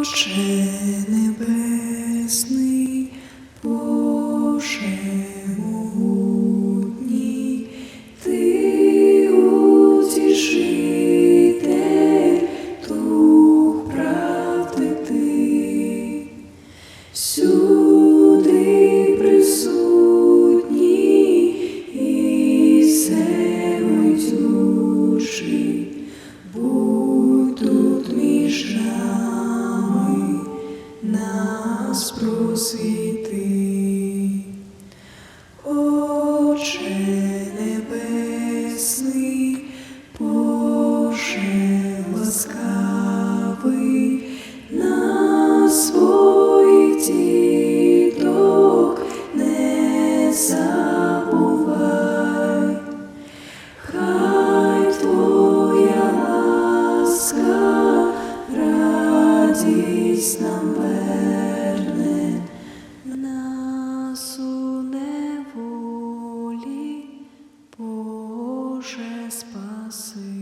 Отче небесний, Боже могутній, Ти утішитель, дух правди ти, всюди нас просвіти. Отче небесний, Боже ласкавий, на своїх діток не забувай, хай Твоя ласка радість нам Боже спаси.